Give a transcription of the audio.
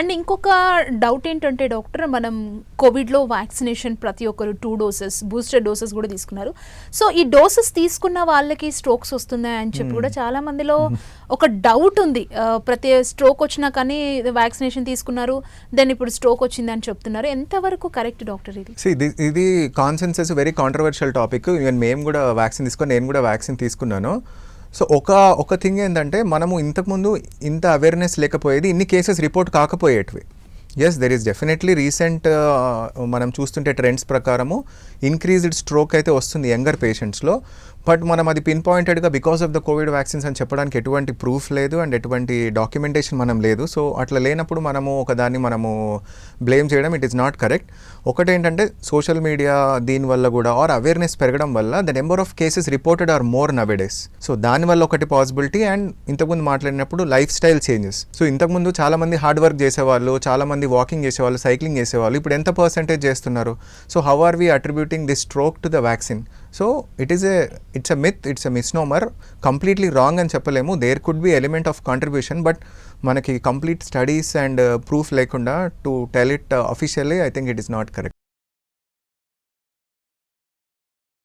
And ఇంకొక doubt ఏంటంటే doctor మనం కోవిడ్లో వ్యాక్సినేషన్ ప్రతి ఒక్కరు టూ డోసెస్ బూస్టర్ డోసెస్ కూడా తీసుకున్నారు. సో ఈ డోసెస్ తీసుకున్న వాళ్ళకి స్ట్రోక్స్ వస్తున్నాయి అని చెప్పి కూడా చాలా మందిలో ఒక డౌట్ ఉంది. ప్రతి స్ట్రోక్ వచ్చినా కానీ వ్యాక్సినేషన్ తీసుకున్నారు దెన్ ఇప్పుడు స్ట్రోక్ వచ్చింది అని చెప్తున్నారు. ఎంతవరకు కరెక్ట్ డాక్టర్ ఇది? ఇది consensus very controversial topic even మేము కూడా వ్యాక్సిన్ తీసుకొని నేను కూడా వ్యాక్సిన్ తీసుకున్నాను. సో ఒక ఒక థింగ్ ఏంటంటే మనము ఇంతకుముందు ఇంత అవేర్నెస్ లేకపోయేది ఇన్ని cases report కాకపోయేటివి. Yes there is definitely recent మనం చూస్తుంటే ట్రెండ్స్ ప్రకారము ఇంక్రీజ్డ్ స్ట్రోక్ అయితే వస్తుంది యంగర్ పేషెంట్స్లో బట్ మనం అది pin పాయింటెడ్గా because of the covid vaccines అని చెప్పడానికి ఎటువంటి ప్రూఫ్ లేదు అండ్ ఎటువంటి డాక్యుమెంటేషన్ మనం లేదు. సో అట్లా లేనప్పుడు మనము ఒక దాన్ని మనము బ్లేమ్ చేయడం ఇట్ ఈస్ నాట్ కరెక్ట్ ఒకటేంటంటే సోషల్ మీడియా దీనివల్ల కూడా ఆర్ అవేర్నెస్ పెరగడం వల్ల the number of cases reported are more nowadays so దానివల్ల ఒకటి పాసిబిలిటీ అండ్ ఇంతకుముందు మాట్లాడినప్పుడు లైఫ్ స్టైల్ చేంజెస్ సో ఇంతకుముందు చాలామంది హార్డ్ వర్క్ చేసేవాళ్ళు చాలామంది వాకింగ్ చేసేవాళ్ళు సైక్లింగ్ చేసేవాళ్ళు ఇప్పుడు ఎంత పర్సంటేజ్ చేస్తున్నారు? So how are we attributing this stroke to the vaccine so it is a it's a myth it's a misnomer completely wrong అని చెప్పలేము. There could be element of contribution but మనకి complete studies and proof లేకుండా to tell it officially I think it is not correct